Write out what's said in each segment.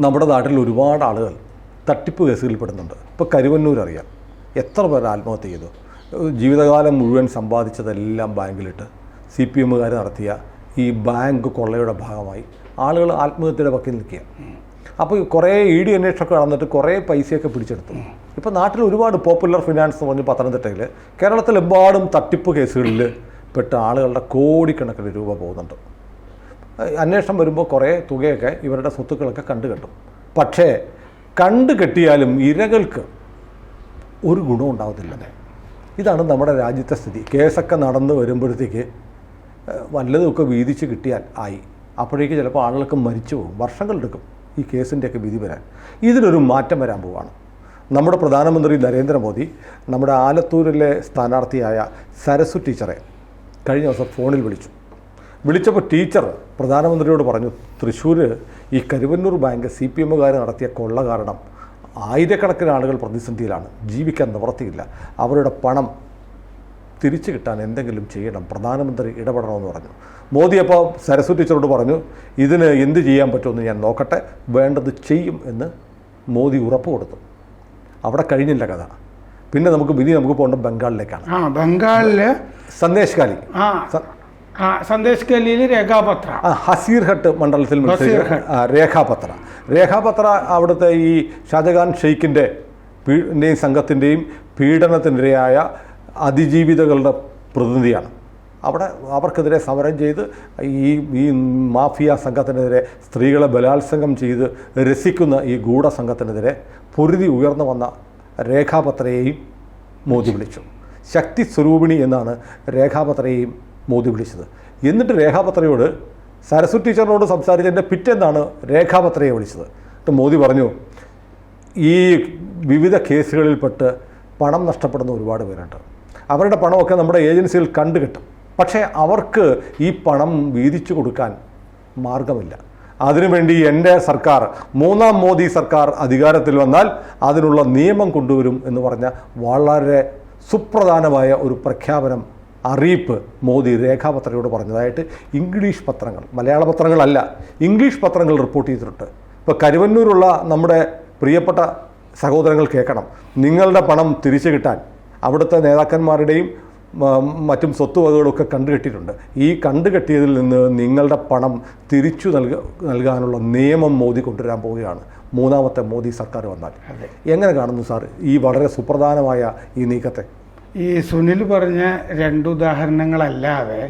നമ്മുടെ നാട്ടിൽ ഒരുപാട് ആളുകൾ തട്ടിപ്പ് കേസുകളിൽ പെടുന്നുണ്ട്. ഇപ്പോൾ കരുവന്നൂർ അറിയാം. എത്ര പേർ ആത്മഹത്യ ചെയ്തു? ജീവിതകാലം മുഴുവൻ സമ്പാദിച്ചതെല്ലാം ബാങ്കിലിട്ട് സി പി എമ്മുകാർ നടത്തിയ ഈ ബാങ്ക് കൊള്ളയുടെ ഭാഗമായി ആളുകൾ ആത്മഹത്യയുടെ പക്കിൽ നിൽക്കുക. അപ്പോൾ കുറേ ഇ ഡി അന്വേഷണമൊക്കെ നടന്നിട്ട് കുറേ പൈസയൊക്കെ പിടിച്ചെടുത്തു. ഇപ്പോൾ നാട്ടിൽ ഒരുപാട് പോപ്പുലർ ഫിനാൻസ് എന്ന് പറഞ്ഞ് പത്തനംതിട്ടയിൽ കേരളത്തിലെമ്പാടും തട്ടിപ്പ് കേസുകളിൽ പെട്ട ആളുകളുടെ കോടിക്കണക്കിന് രൂപ പോകുന്നുണ്ട്. അന്വേഷണം വരുമ്പോൾ കുറേ തുകയൊക്കെ ഇവരുടെ സ്വത്തുക്കളൊക്കെ കണ്ടു കെട്ടും. പക്ഷേ കണ്ടു കെട്ടിയാലും ഇരകൾക്ക് ഒരു ഗുണവും ഉണ്ടാവത്തില്ല. ഇതാണ് നമ്മുടെ രാജ്യത്തെ സ്ഥിതി. കേസൊക്കെ നടന്ന് വരുമ്പോഴത്തേക്ക് വല്ലതുമൊക്കെ വീതിച്ച് കിട്ടിയാൽ ആയി. അപ്പോഴേക്ക് ചിലപ്പോൾ ആളുകൾക്ക് മരിച്ചു പോകും. വർഷങ്ങളെടുക്കും ഈ കേസിന്റെയൊക്കെ വിധി വരാൻ. ഇതിനൊരു മാറ്റം വരാൻ പോവാണ്. നമ്മുടെ പ്രധാനമന്ത്രി നരേന്ദ്രമോദി നമ്മുടെ ആലത്തൂരിലെ സ്ഥാനാർത്ഥിയായ സരസു ടീച്ചറെ കഴിഞ്ഞ ദിവസം ഫോണിൽ വിളിച്ചു. വിളിച്ചപ്പോൾ ടീച്ചർ പ്രധാനമന്ത്രിയോട് പറഞ്ഞു തൃശ്ശൂർ ഈ കരുവന്നൂർ ബാങ്ക് സി പി എമ്മുകാർ നടത്തിയ കൊള്ള കാരണം ആയിരക്കണക്കിന് ആളുകൾ പ്രതിസന്ധിയിലാണ്. ജീവിക്കാൻ നിവർത്തിയില്ല അവരുടെ പണം തിരിച്ചു കിട്ടാൻ എന്തെങ്കിലും ചെയ്യണം. പ്രധാനമന്ത്രി ഇടപെടണമെന്ന് പറഞ്ഞു. മോദി അപ്പോൾ സരസ്വതി ടീച്ചറോട് പറഞ്ഞു ഇതിന് എന്ത് ചെയ്യാൻ പറ്റുമെന്ന് ഞാൻ നോക്കട്ടെ. വേണ്ടത് ചെയ്യും എന്ന് മോദി ഉറപ്പ് കൊടുത്തു. അവിടെ കഴിഞ്ഞില്ല കഥ. പിന്നെ നമുക്ക് ഇനി നമുക്ക് പോകേണ്ട ബംഗാളിലേക്കാണ്. ആ ബംഗാളിൽ സന്ദേശ് കാലി സന്ദേശ് രേഖാപത്ര. ഹസീർ ഹട്ട് മണ്ഡലത്തിൽ മത്സരിച്ച രേഖാപത്ര. രേഖാപത്ര അവിടുത്തെ ഈ ഷാജഹാൻ ഷെയ്ഖിന്റെ പീഡിന്റെയും സംഘത്തിന്റെയും പീഡനത്തിനിരയായ അതിജീവിതകളുടെ പ്രതിനിധിയാണ്. അവിടെ അവർക്കെതിരെ സമരം ചെയ്ത് ഈ ഈ മാഫിയ സംഘത്തിനെതിരെ സ്ത്രീകളെ ബലാത്സംഗം ചെയ്ത് രസിക്കുന്ന ഈ ഗൂഢസംഘത്തിനെതിരെ പൊരുതി ഉയർന്നു വന്ന രേഖാപത്രയെയും മോദി വിളിച്ചു ശക്തി സ്വരൂപിണി എന്നാണ് രേഖാപത്രയെയും മോദി വിളിച്ചത് എന്നിട്ട് രേഖാപത്രയോട് സരസ്വതി ടീച്ചറിനോട് സംസാരിച്ചതിന്റെ പിറ്റെന്നാണ് രേഖാപത്രയെ വിളിച്ചത്. എന്നിട്ട് മോദി പറഞ്ഞു ഈ വിവിധ കേസുകളിൽപ്പെട്ട് പണം നഷ്ടപ്പെടുന്ന ഒരുപാട് പേരുണ്ട്. അവരുടെ പണമൊക്കെ നമ്മുടെ ഏജൻസിയിൽ കണ്ടു കിട്ടും. പക്ഷേ അവർക്ക് ഈ പണം വീതിച്ചു കൊടുക്കാൻ മാർഗമില്ല. അതിനുവേണ്ടി എന്റെ സർക്കാർ മൂന്നാം മോദി സർക്കാർ അധികാരത്തിൽ വന്നാൽ അതിനുള്ള നിയമം കൊണ്ടുവരും എന്ന് പറഞ്ഞ വളരെ സുപ്രധാനമായ ഒരു പ്രഖ്യാപനം അറിയിപ്പ് മോദി രേഖാപത്രയോട് പറഞ്ഞതായിട്ട് ഇംഗ്ലീഷ് പത്രങ്ങൾ മലയാള പത്രങ്ങളല്ല ഇംഗ്ലീഷ് പത്രങ്ങൾ റിപ്പോർട്ട് ചെയ്തിട്ടുണ്ട്. ഇപ്പോൾ കരുവന്നൂരുള്ള നമ്മുടെ പ്രിയപ്പെട്ട സഹോദരങ്ങൾ കേൾക്കണം. നിങ്ങളുടെ പണം തിരിച്ചു കിട്ടാൻ അവിടുത്തെ നേതാക്കന്മാരുടെയും മറ്റും സ്വത്തുവകകളൊക്കെ കണ്ടുകെട്ടിയിട്ടുണ്ട് ഈ കണ്ടുകെട്ടിയതിൽ നിന്ന് നിങ്ങളുടെ പണം തിരിച്ചു നൽക നൽകാനുള്ള നിയമം മോദി കൊണ്ടുവരാൻ പോവുകയാണ്. മൂന്നാമത്തെ മോദി സർക്കാർ വന്നാൽ. എങ്ങനെ കാണുന്നു സാർ ഈ വളരെ സുപ്രധാനമായ ഈ നീക്കത്തെ? ഈ സുനിൽ പറഞ്ഞ രണ്ട് ഉദാഹരണങ്ങളല്ലാതെ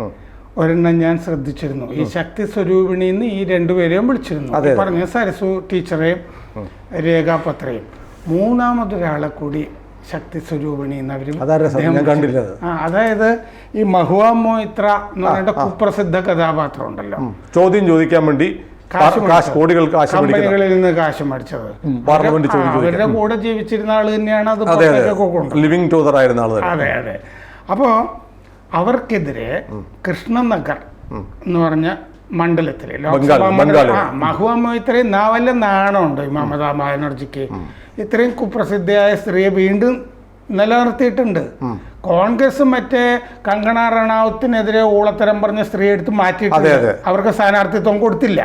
ഒരെണ്ണം ഞാൻ ശ്രദ്ധിച്ചിരുന്നു. ഈ ശക്തി സ്വരൂപിണിന്ന് ഈ രണ്ടുപേരെയും വിളിച്ചിരുന്നു. പറഞ്ഞ സരസു ടീച്ചറെയും രേഖാപത്രയും. മൂന്നാമതൊരാളെ കൂടി ശക്തി സ്വരൂപിണി എന്നവരും അതായത് ഈ മഹുവാ മോയിത്ര എന്ന് പറയുന്ന കുപ്രസിദ്ധ കഥാപാത്രം ഉണ്ടല്ലോ ചോദ്യം ചോദിക്കാൻ വേണ്ടി കാശ് കോടികൾ കാശ് കമ്പനികളിൽ നിന്ന് കാശ് മേടിച്ചത് പാർലമെന്റ് അവരുടെ കൂടെ ജീവിച്ചിരുന്ന ആൾ തന്നെയാണ് അത് ലിവിങ് ടൂതർ ആയിരുന്ന ആൾ അതെ അതെ. അപ്പോൾ അവർക്കെതിരെ കൃഷ്ണനഗർ എന്ന് പറഞ്ഞ മണ്ഡലത്തിലെ ലോക്സഭാ മഹുവ ഇത്രയും നാവല്ല നാണമുണ്ട് മമതാ ബാനർജിക്ക്? ഇത്രയും കുപ്രസിദ്ധയായ സ്ത്രീയെ വീണ്ടും നിലനിർത്തിയിട്ടുണ്ട്. കോൺഗ്രസ് മറ്റേ കങ്കണ റണാവത്തിനെതിരെ ഊളത്തരം പറഞ്ഞ സ്ത്രീ എടുത്ത് മാറ്റിയിട്ടുണ്ട്. അവർക്ക് സ്ഥാനാർത്ഥിത്വം കൊടുത്തില്ല.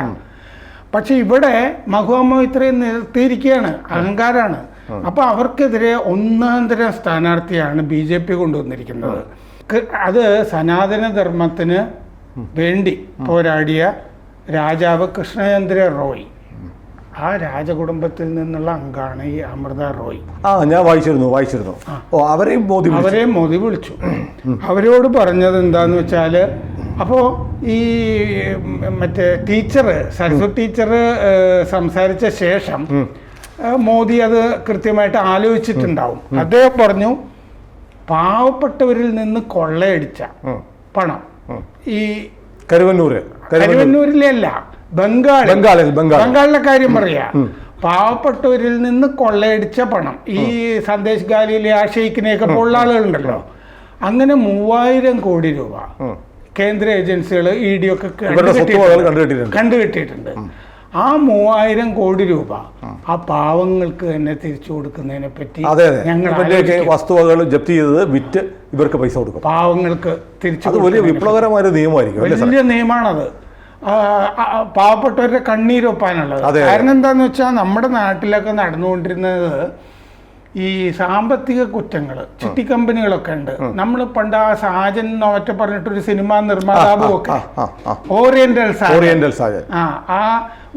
പക്ഷെ ഇവിടെ മഹുവ ഇത്രയും നിർത്തിയിരിക്കുകയാണ് അഹങ്കാരാണ്. അപ്പൊ അവർക്കെതിരെ ഒന്നാം തരം സ്ഥാനാർത്ഥിയാണ് ബി ജെ പി കൊണ്ടുവന്നിരിക്കുന്നത്. അത് സനാതനധർമ്മത്തിന് വേണ്ടി പോരാടിയ രാജാവ് കൃഷ്ണചന്ദ്ര റോയ്. ആ രാജകുടുംബത്തിൽ നിന്നുള്ള അംഗാണ് ഈ അമൃത റോയ്. ആ ഞാൻ വായിച്ചിരുന്നു വായിച്ചിരുന്നു. ഓ അവരെയും മോദി മോദി വിളിച്ചു. അവരോട് പറഞ്ഞത് എന്താന്ന് വെച്ചാൽ അപ്പോൾ ഈ മറ്റേ ടീച്ചർ സരസ്വതി ടീച്ചർ സംസാരിച്ച ശേഷം മോദി അത് കൃത്യമായിട്ട് ആലോചിച്ചിട്ടുണ്ടാവും. അദ്ദേഹം പറഞ്ഞു പാവപ്പെട്ടവരിൽ നിന്ന് കൊള്ളയടിച്ച പണം ഈ കരുവന്നൂര് കരുവന്നൂരിലല്ല കരുവന്നൂരിലെ അല്ല ബംഗാൾ ബംഗാളിൽ ബംഗാളിലെ കാര്യം പറയാ. പാവപ്പെട്ടവരിൽ നിന്ന് കൊള്ളയടിച്ച പണം. ഈ സന്ദേശ് ഗാലിയിലെ ആ ഷെയ്ഖിനെയൊക്കെ പോലുള്ള ആളുകളുണ്ടല്ലോ. അങ്ങനെ മൂവായിരം കോടി രൂപ. കേന്ദ്ര ഏജൻസികൾ ഇ ഡി ഒക്കെ കണ്ടുകെട്ടിയിട്ടുണ്ട് ആ മൂവായിരം കോടി രൂപ ആ പാവങ്ങൾക്ക് തന്നെ തിരിച്ചു കൊടുക്കുന്നതിനെ പറ്റി ഞങ്ങൾ വസ്തുവകകൾ ജപ്തി ചെയ്തത് വിറ്റ് ഇവർക്ക് പൈസ കൊടുക്കും. പാവങ്ങൾക്ക് തിരിച്ചു വലിയ വിപ്ലവകരമായ നിയമമായിരിക്കും വലിയ നിയമമാണത് പാവപ്പെട്ടവരുടെ കണ്ണീരൊപ്പാനുള്ളത്. കാരണം എന്താന്ന് വെച്ചാൽ നമ്മുടെ നാട്ടിലൊക്കെ നടന്നുകൊണ്ടിരുന്നത് ഈ സാമ്പത്തിക കുറ്റങ്ങൾ ചിട്ടി കമ്പനികളൊക്കെ ഉണ്ട്. നമ്മൾ പണ്ട് ആ സാജൻ നോറ്റ പറഞ്ഞിട്ടൊരു സിനിമാ നിർമ്മാതാവും ഒക്കെ ഓറിയന്റൽ ഓറിയന്റൽ സാജൻ. ആ ആ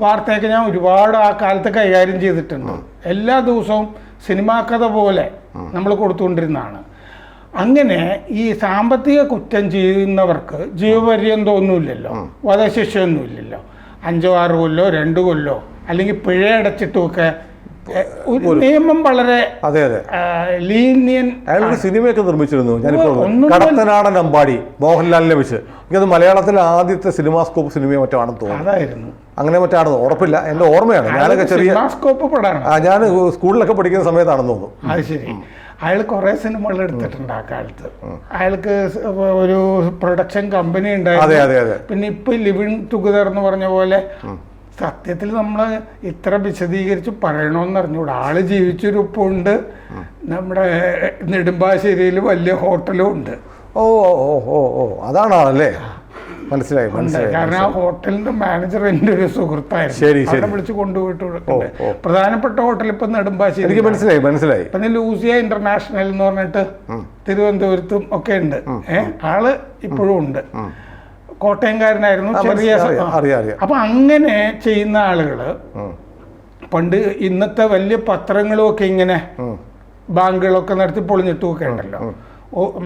വാർത്തയൊക്കെ ഞാൻ ഒരുപാട് ആ കാലത്ത് കൈകാര്യം ചെയ്തിട്ടുണ്ട്. എല്ലാ ദിവസവും സിനിമാ കഥ പോലെ നമ്മൾ കൊടുത്തുകൊണ്ടിരുന്നതാണ്. അങ്ങനെ ഈ സാമ്പത്തിക കുറ്റം ചെയ്യുന്നവർക്ക് ജീവപര്യന്തം ഒന്നുമില്ലല്ലോ വധശിക്ഷയൊന്നുമില്ലല്ലോ. അഞ്ചോ ആറ് കൊല്ലോ രണ്ട് കൊല്ലോ അല്ലെങ്കിൽ പിഴ അടച്ചിട്ടുമൊക്കെ എ, ഒരു നിയമം വളരെ അതെ അതെ. ലീനിയൻ അയാളൊരു സിനിമയൊക്കെ നിർമ്മിച്ചിരുന്നു ഞാനിപ്പോൾ കടത്തനാടൻ അമ്പാടി മോഹൻലാലിനെ വെച്ച്. എനിക്കത് മലയാളത്തിലെ ആദ്യത്തെ സിനിമാസ്കോപ്പ് സിനിമയോ മറ്റോ ആണെന്ന് തോന്നുന്നു. അതായിരുന്നു. അങ്ങനെ മറ്റാണെന്ന് ഉറപ്പില്ല എന്റെ ഓർമ്മയാണ്. ഞാനൊക്കെ ചെറിയ ആ, ഞാൻ സ്കൂളിലൊക്കെ പഠിക്കുന്ന സമയത്താണെന്ന് തോന്നുന്നു. അത് ശരി. അയാൾ കുറേ സിനിമകൾ എടുത്തിട്ടുണ്ട് ആ കാലത്ത്. അയാൾക്ക് ഒരു പ്രൊഡക്ഷൻ കമ്പനി അതെ ഉണ്ടായിരുന്നു. അതെ അതെ പിന്നെ ഇപ്പൊ ലിവിങ് ടുഗദർ എന്ന് പറഞ്ഞ പോലെ സത്യത്തിൽ നമ്മൾ ഇത്ര വിശദീകരിച്ച് പറയണമെന്ന് അറിഞ്ഞൂടെ. ആൾ ജീവിച്ചൊരുപ്പുണ്ട്. നമ്മുടെ നെടുമ്പാശ്ശേരിയിൽ വലിയ ഹോട്ടലും ഉണ്ട്. ഓ ഓ ഓ ഓ അതാണ് ആളല്ലേ മനസ്സിലായി മനസ്സിലായി കാരണം ആ ഹോട്ടലിന്റെ മാനേജർ എന്റെ ഒരു സുഹൃത്തായിരുന്നു. ശരി, ശരി. അവിടെ വിളിച്ച് കൊണ്ടുപോയിട്ട്. പ്രധാനപ്പെട്ട ഹോട്ടൽ ഇപ്പൊ നെടുമ്പാശ്ശേരി എനിക്ക് മനസ്സിലായി മനസ്സിലായി. പിന്നെ ലൂസിയ ഇന്റർനാഷണൽ എന്ന് പറഞ്ഞിട്ട് തിരുവനന്തപുരത്തും ഒക്കെ ഉണ്ട്. ഏഹ് ആൾ ഇപ്പോഴും ഉണ്ട്. കോട്ടയംകാരനായിരുന്നു ചെറിയ. അപ്പൊ അങ്ങനെ ചെയ്യുന്ന ആളുകൾ പണ്ട് ഇന്നത്തെ വലിയ പത്രങ്ങളും ഒക്കെ ഇങ്ങനെ ബാങ്കുകളൊക്കെ നടത്തി പൊളിഞ്ഞിട്ടൊക്കെ ഉണ്ടല്ലോ.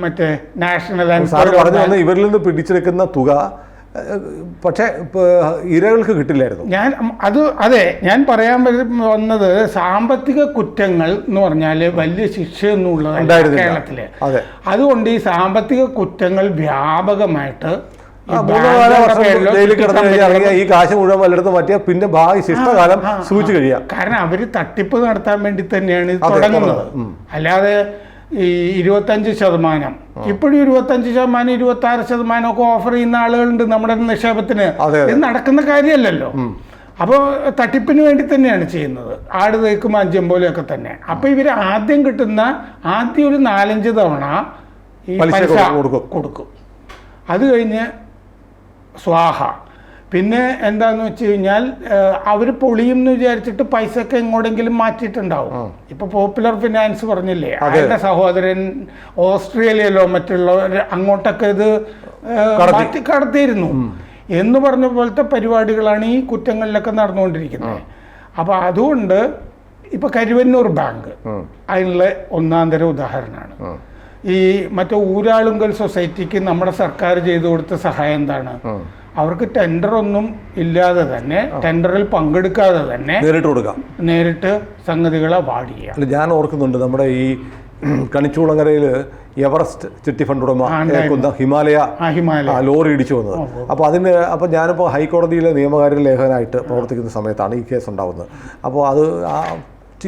മറ്റേ നാഷണൽ പറഞ്ഞു ഇവരിൽ നിന്ന് പിടിച്ചെടുക്കുന്ന തുക പക്ഷേ ഇരകൾക്ക് കിട്ടില്ലായിരുന്നു. ഞാൻ അത് അതെ ഞാൻ പറയാൻ വന്നത് സാമ്പത്തിക കുറ്റങ്ങൾ എന്ന് പറഞ്ഞാൽ വലിയ ശിക്ഷയൊന്നും ഉള്ളതാണ്. കേരളത്തിൽ. അതെ. അതുകൊണ്ട് ഈ സാമ്പത്തിക കുറ്റങ്ങൾ വ്യാപകമായിട്ട് ഈ കാശ് മുഴുവൻ വല്ലയിടത്ത് മാറ്റിയാൽ പിന്നെ ഭാവി ശിഷ്ടകാലം സൂചിച്ച് കഴിയാം. കാരണം അവർ തട്ടിപ്പ് നടത്താൻ വേണ്ടി തന്നെയാണ് തുടങ്ങുന്നത്. അല്ലാതെ ഈ ഇരുപത്തഞ്ച് ശതമാനം. ഇപ്പോഴും ഇരുപത്തഞ്ച് ശതമാനം ഇരുപത്തി ആറ് ശതമാനം ഒക്കെ ഓഫർ ചെയ്യുന്ന ആളുകളുണ്ട് നമ്മുടെ നിക്ഷേപത്തിന്. ഇത് നടക്കുന്ന കാര്യമല്ലല്ലോ. അപ്പോൾ തട്ടിപ്പിന് വേണ്ടി തന്നെയാണ് ചെയ്യുന്നത്. ആട് തേക്കും അഞ്ചും പോലെയൊക്കെ തന്നെ. അപ്പൊ ഇവർ ആദ്യം കിട്ടുന്ന ആദ്യം ഒരു നാലഞ്ച് തവണ ഈ പലിശ. കൊടുക്കും. അത് കഴിഞ്ഞ് സ്വാഹ പിന്നെ എന്താന്ന് വെച്ച് കഴിഞ്ഞാൽ അവർ പൊളിയും എന്ന് വിചാരിച്ചിട്ട് പൈസ ഒക്കെ എങ്ങോട്ടെങ്കിലും മാറ്റിയിട്ടുണ്ടാവും ഇപ്പൊ പോപ്പുലർ ഫിനാൻസ് പറഞ്ഞില്ലേ അതിന്റെ സഹോദരൻ ഓസ്ട്രേലിയയിലോ മറ്റുള്ളവർ അങ്ങോട്ടൊക്കെ ഇത് മാറ്റി കടത്തിയിരുന്നു. എന്ന് പറഞ്ഞ പോലത്തെ പരിപാടികളാണ് ഈ കുറ്റങ്ങളിലൊക്കെ നടന്നുകൊണ്ടിരിക്കുന്നത്. അപ്പൊ അതുകൊണ്ട് ഇപ്പൊ കരുവന്നൂർ ബാങ്ക് അതിനുള്ള ഒന്നാം തരം ഉദാഹരണമാണ്. ഈ മറ്റേ ഊരാളുങ്കൽ സൊസൈറ്റിക്ക് നമ്മുടെ സർക്കാർ ചെയ്തു കൊടുത്ത സഹായം എന്താണ്? അവർക്ക് ടെൻഡർ ഒന്നും ഇല്ലാതെ തന്നെ ടെൻഡറിൽ പങ്കെടുക്കാതെ തന്നെ നേരിട്ട് കൊടുക്കാം. നേരിട്ട് സംഗതികളെ വാടിയ അല്ല ഞാൻ ഓർക്കുന്നുണ്ട് നമ്മുടെ ഈ കണിച്ചൂളങ്ങരയിൽ എവറസ്റ്റ് ചിട്ടി ഫണ്ട് ഉടമ ഹിമാലയ ലോറി ഇടിച്ചു വന്നത്. അപ്പോൾ അതിന് അപ്പോൾ ഞാനിപ്പോൾ ഹൈക്കോടതിയിലെ നിയമകാര്യ ലേഖകനായിട്ട് പ്രവർത്തിക്കുന്ന സമയത്താണ് ഈ കേസ് ഉണ്ടാവുന്നത്. അപ്പോൾ അത് ആ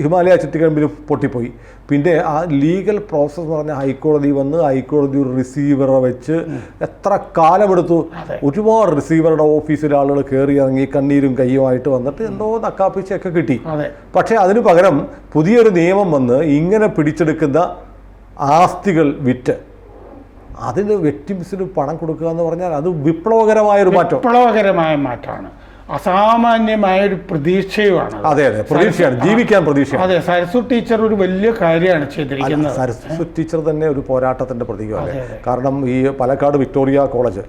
ഹിമാലയ ചുറ്റിക്കമ്പിൽ പൊട്ടിപ്പോയി. പിന്നെ ആ ലീഗൽ പ്രോസസ്സ് എന്ന് പറഞ്ഞാൽ ഹൈക്കോടതി വന്ന് ഹൈക്കോടതി ഒരു റിസീവറെ വെച്ച് എത്ര കാലമെടുത്തു? ഒരുപാട് റിസീവറുടെ ഓഫീസിലെ ആളുകൾ കയറി ഇറങ്ങി കണ്ണീരും കയ്യുമായിട്ട് വന്നിട്ട് എന്തോ നക്കാപ്പിച്ചൊക്കെ കിട്ടി. പക്ഷേ അതിനു പകരം പുതിയൊരു നിയമം വന്ന് ഇങ്ങനെ പിടിച്ചെടുക്കുന്ന ആസ്തികൾ വിറ്റ്. അതിന് വെറ്റിംസിന് പണം കൊടുക്കുക എന്ന് പറഞ്ഞാൽ അത് വിപ്ലവകരമായ ഒരു മാറ്റം. വിപ്ലവകരമായ മാറ്റമാണ്. അസാമാന്യമായ ഒരു പ്രതീക്ഷയുമാണ് അതെ. അതെ പ്രതീക്ഷയാണ്. ജീവിക്കാൻ പ്രതീക്ഷ അതെ സരസ്വ ടീച്ചർ ഒരു വലിയ കാര്യമാണ് ചെയ്തിരിക്കുന്നത്. സരസ്വത് ടീച്ചർ തന്നെ ഒരു പോരാട്ടത്തിന്റെ പ്രതീകമാണ്. കാരണം ഈ Palakkad Victoria college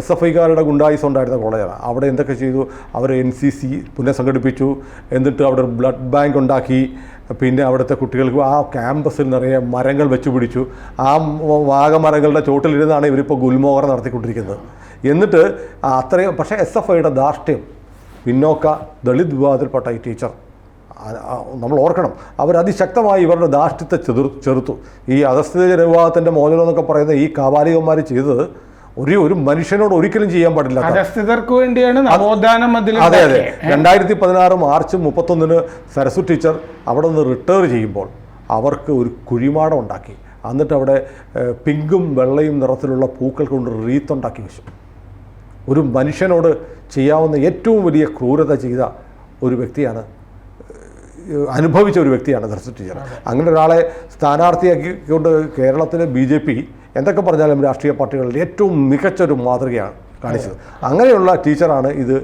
S F ഐക്കാരുടെ ഗുണ്ടായുസ് ഉണ്ടായിരുന്ന കോളേജാണ്. അവിടെ എന്തൊക്കെ ചെയ്തു? അവർ എൻ സി സി പുനഃസംഘടിപ്പിച്ചു. എന്നിട്ട് അവിടെ ഒരു ബ്ലഡ് ബാങ്ക് ഉണ്ടാക്കി. പിന്നെ അവിടുത്തെ കുട്ടികൾക്ക് ആ ക്യാമ്പസിൽ നിറയെ മരങ്ങൾ വെച്ചു പിടിച്ചു. ആ വാഗമരങ്ങളുടെ ചോട്ടിലിരുന്നാണ് ഇവരിപ്പോൾ ഗുൽമോഹർ നടത്തിക്കൊണ്ടിരിക്കുന്നത്. എന്നിട്ട് അത്രയും പക്ഷേ എസ് എഫ് ഐയുടെ ധാർഷ്ട്യം പിന്നോക്ക ദളിത് വിഭാഗത്തിൽപ്പെട്ട ഈ ടീച്ചർ. നമ്മൾ ഓർക്കണം അവർ അതിശക്തമായി ഇവരുടെ ധാർഷ്ട്യത്തെ ചെറു ചെറുത്തു. ഈ അധസ്ഥിത ജനവിഭാഗത്തിന്റെ മോചനം എന്നൊക്കെ പറയുന്ന ഈ കാബാലികന്മാർ ചെയ്തത് ഒരു ഒരു മനുഷ്യനോട് ഒരിക്കലും ചെയ്യാൻ പാടില്ല അധസ്ഥിതർക്ക് വേണ്ടിയാണ് നവോത്ഥാനം അതെ അതെ. രണ്ടായിരത്തി പതിനാറ് മാർച്ച് മുപ്പത്തൊന്നിന് സരസ്വ ടീച്ചർ അവിടെ നിന്ന് റിട്ടയർ ചെയ്യുമ്പോൾ അവർക്ക് ഒരു കുഴിമാടം ഉണ്ടാക്കി. എന്നിട്ട് അവിടെ പിങ്കും വെള്ളയും നിറത്തിലുള്ള പൂക്കൾ കൊണ്ട് റീത്തുണ്ടാക്കി വെച്ചു. ഒരു മനുഷ്യനോട് ചെയ്യാവുന്ന ഏറ്റവും വലിയ ക്രൂരത ചെയ്ത ഒരു വ്യക്തിയാണ് അനുഭവിച്ച ഒരു വ്യക്തിയാണ് സരസ്വതി ടീച്ചർ. അങ്ങനെ ഒരാളെ സ്ഥാനാർത്ഥിയാക്കിക്കൊണ്ട് കേരളത്തിലെ ബി ജെ പി എന്തൊക്കെ പറഞ്ഞാലും രാഷ്ട്രീയ പാർട്ടികളുടെ ഏറ്റവും മികച്ചൊരു മാതൃകയാണ് കാണിച്ചത്. അങ്ങനെയുള്ള ടീച്ചറാണ് ഇത്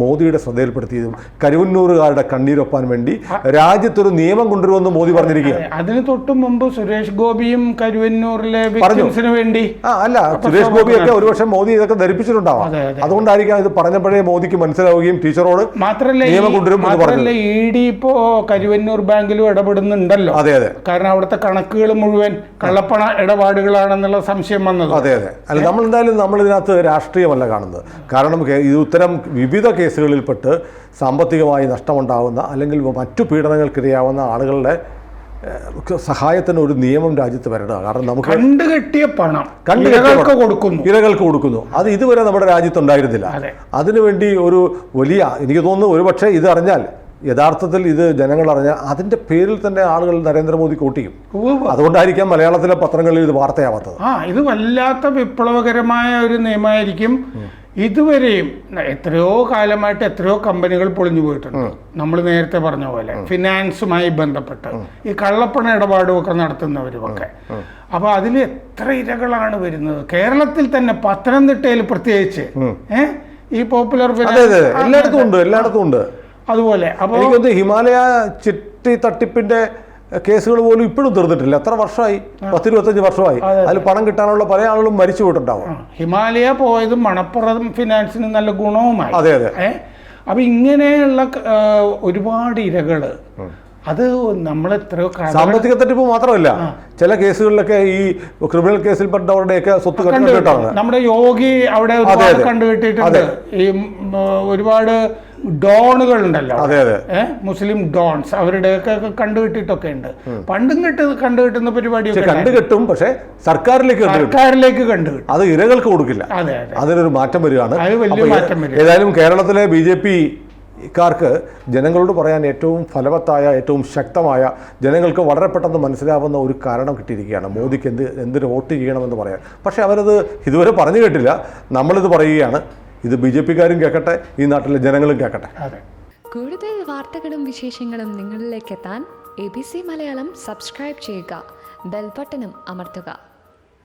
മോദിയുടെ ശ്രദ്ധയിൽപ്പെടുത്തിയതും കരുവന്നൂറുകാരുടെ കണ്ണീരൊപ്പാൻ വേണ്ടി രാജ്യത്തൊരു നിയമം കൊണ്ടുവരുമെന്ന് മോദി പറഞ്ഞിരിക്കുകയാണ്. അതിന് തൊട്ട് മുമ്പ് സുരേഷ് ഗോപിയും കരുവന്നൂരിലെ. വിക്ടിംസിന് വേണ്ടി അല്ല സുരേഷ് ഗോപിയൊക്കെ ഒരുപക്ഷെ മോദി ഇതൊക്കെ ധരിപ്പിച്ചിട്ടുണ്ടാവാം. അതെ, അതെ. അതുകൊണ്ടായിരിക്കാം ഇത് പറഞ്ഞപ്പോഴേ മോദിക്ക് മനസ്സിലാവുകയും ടീച്ചറോട് മാത്രമല്ല നിയമം കൊണ്ടുവരും ഇ ഡി ഇപ്പോ കരുവന്നൂർ ബാങ്കിലും ഇടപെടുന്നുണ്ടല്ലോ. അതെ അതെ. കാരണം അവിടുത്തെ കണക്കുകൾ മുഴുവൻ കള്ളപ്പണ ഇടപാടുകളാണെന്നുള്ള സംശയം വന്നത്. അതെ അതെ. അല്ല നമ്മൾ എന്തായാലും നമ്മൾ ഇതിനകത്ത് രാഷ്ട്രീയമല്ല കാണുന്നത്. കാരണം ഇത് ഉത്തരം വിവിധ കേസുകളിൽപ്പെട്ട് സാമ്പത്തികമായി നഷ്ടമുണ്ടാകുന്ന അല്ലെങ്കിൽ മറ്റു പീഡനങ്ങൾക്കിരയാവുന്ന ആളുകളുടെ സഹായത്തിന് ഒരു നിയമം രാജ്യത്ത് വരണം കാരണം നമുക്ക് കണ്ടുകെട്ടിയ പണം കണ്ടുകൾക്ക് ഇരകൾക്ക് കൊടുക്കുന്നു. ഇരകൾക്ക് കൊടുക്കുന്നു. അത് ഇതുവരെ നമ്മുടെ രാജ്യത്ത് ഉണ്ടായിരുന്നില്ല അതിനുവേണ്ടി ഒരു വലിയ എനിക്ക് തോന്നുന്നു ഒരുപക്ഷെ ഇത് അറിഞ്ഞാൽ യഥാർത്ഥത്തിൽ ഇത് ജനങ്ങൾ അറിഞ്ഞാൽ അതിന്റെ പേരിൽ തന്നെ ആളുകൾ നരേന്ദ്രമോദി കൂട്ടിയും. അതുകൊണ്ടായിരിക്കാം മലയാളത്തിലെ പത്രങ്ങളിൽ ഇത് വാർത്തയാവാത്തത്. ആ ഇത് വല്ലാത്ത വിപ്ലവകരമായ ഒരു നിയമമായിരിക്കും. ഇതുവരെയും എത്രയോ കാലമായിട്ട് എത്രയോ കമ്പനികൾ പൊളിഞ്ഞു പോയിട്ടുണ്ട്. നമ്മൾ നേരത്തെ പറഞ്ഞ പോലെ ഫിനാൻസുമായി ബന്ധപ്പെട്ട് ഈ കള്ളപ്പണ ഇടപാടും ഒക്കെ നടത്തുന്നവരുമൊക്കെ അപ്പൊ അതിൽ എത്ര ഇരകളാണ് വരുന്നത്? കേരളത്തിൽ തന്നെ പത്തനംതിട്ടയിൽ പ്രത്യേകിച്ച് ഈ പോപ്പുലർ. എല്ലായിടത്തും ഉണ്ട് എല്ലായിടത്തും ഉണ്ട്. അതുപോലെ അപ്പൊ ഹിമാലയ ചിട്ടി തട്ടിപ്പിന്റെ കേസുകൾ പോലും ഇപ്പോഴും തീർന്നിട്ടില്ല. എത്ര വർഷമായി? പത്തിരുപത്തഞ്ച് വർഷമായി. അതിൽ പണം കിട്ടാനുള്ള പല ആളുകളും മരിച്ചു പോയിട്ടുണ്ടാവും. ഹിമാലയ പോയത് മണപ്പുറം ഫിനാൻസിന് നല്ല ഗുണവുമായി. അതെ അതെ. അപ്പൊ ഇങ്ങനെയുള്ള ഒരുപാട് ഇരകൾ അത് നമ്മൾ എത്രയോ സാമ്പത്തിക തട്ടിപ്പ് മാത്രമല്ല. ചില കേസുകളിലൊക്കെ ഈ ക്രിമിനൽ കേസിൽ പെട്ടവരുടെയൊക്കെ സ്വത്ത് കണ്ടുകിട്ടാണ്. നമ്മുടെ യോഗി അവിടെ കണ്ടുകിട്ടിട്ടുണ്ട്. ഈ ഒരുപാട് ഡോണുകൾ ഉണ്ടല്ലോ മുസ്ലിം ഡോൺസ്. അവരുടെയൊക്കെ കണ്ടുകിട്ടിട്ടൊക്കെ ഉണ്ട്. പണ്ടും കിട്ട് കണ്ടുകിട്ടുന്ന പരിപാടിയൊക്കെ കണ്ടുകിട്ടും പക്ഷെ സർക്കാരിലേക്ക് സർക്കാരിലേക്ക് കണ്ടുകിട്ടും അത് ഇരകൾക്ക് കൊടുക്കില്ല. അതെ അതെ. അതിനൊരു മാറ്റം വരികയാണ്. ഏതായാലും കേരളത്തിലെ ബി ജെ പി ക്കാർക്ക് ജനങ്ങളോട് പറയാൻ ഏറ്റവും ഫലവത്തായ ഏറ്റവും ശക്തമായ ജനങ്ങൾക്ക് വളരെ പെട്ടെന്ന് മനസ്സിലാവുന്ന ഒരു കാരണം കിട്ടിയിരിക്കുകയാണ്. മോദിക്ക് എന്ത് എന്തിന് വോട്ട് ചെയ്യണമെന്ന് പറയാൻ. പക്ഷേ അവരത് ഇതുവരെ പറഞ്ഞു കേട്ടില്ല. നമ്മളിത് പറയുകയാണ്. ഇത് ബി ജെ പിക്കാരും കേൾക്കട്ടെ ഈ നാട്ടിലെ ജനങ്ങളും കേൾക്കട്ടെ കൂടുതൽ വാർത്തകളും വിശേഷങ്ങളും നിങ്ങളിലേക്ക് എത്താൻ A B C Malayalam subscribe ചെയ്യുക ബെൽബട്ടനും അമർത്തുക.